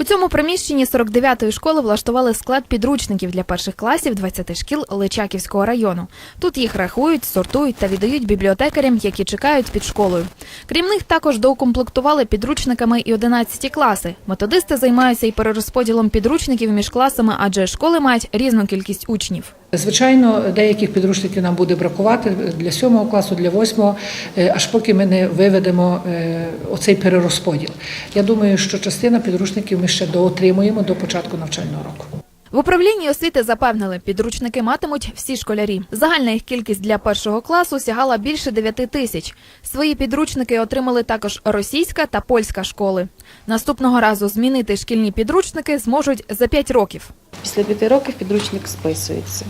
У цьому приміщенні 49-ї школи влаштували склад підручників для перших класів 20 шкіл Личаківського району. Тут їх рахують, сортують та віддають бібліотекарям, які чекають під школою. Крім них, також доукомплектували підручниками і 11 класи. Методисти займаються і перерозподілом підручників між класами, адже школи мають різну кількість учнів. Звичайно, деяких підручників нам буде бракувати для сьомого класу, для восьмого, е, аж поки ми не виведемо е, оцей перерозподіл. Я думаю, що частина підручників ми ще доотримуємо до початку навчального року. В управлінні освіти запевнили, підручники матимуть всі школярі. Загальна їх кількість для першого класу сягала більше 9 тисяч. Свої підручники отримали також російська та польська школи. Наступного разу змінити шкільні підручники зможуть за 5 років. Після п'яти років підручник списується.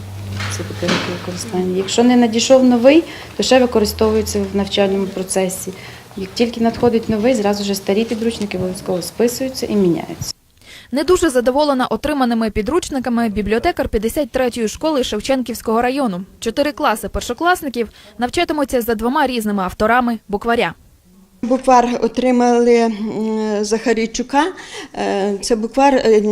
Це років використання. Якщо не надійшов новий, то ще використовується в навчальному процесі. Як тільки надходить новий, зразу ж старі підручники обов'язково списуються і міняються. Не дуже задоволена отриманими підручниками бібліотекар 53-ї школи Шевченківського району. Чотири класи першокласників навчатимуться за двома різними авторами букваря. Буквар отримали Захарійчука. Е, Це буквар, е,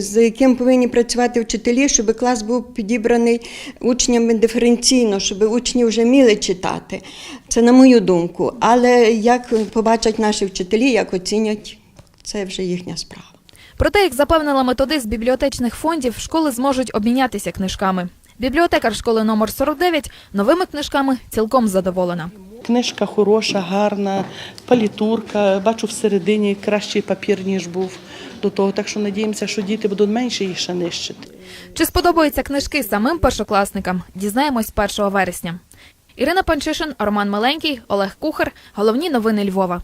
за яким повинні працювати вчителі, щоб клас був підібраний учнями диференційно, щоб учні вже вміли читати. Це на мою думку. Але як побачать наші вчителі, як оцінять, це вже їхня справа. Проте, як запевнила методист бібліотечних фондів, школи зможуть обмінятися книжками. Бібліотекар школи номер 49 новими книжками цілком задоволена. Книжка хороша, гарна, палітурка. Бачу всередині кращий папір, ніж був до того. Так що надіємося, що діти будуть менше їх ще нищити. Чи сподобаються книжки самим першокласникам? Дізнаємось 1 вересня. Ірина Панчишин, Роман Миленький, Олег Кухар. Головні новини Львова.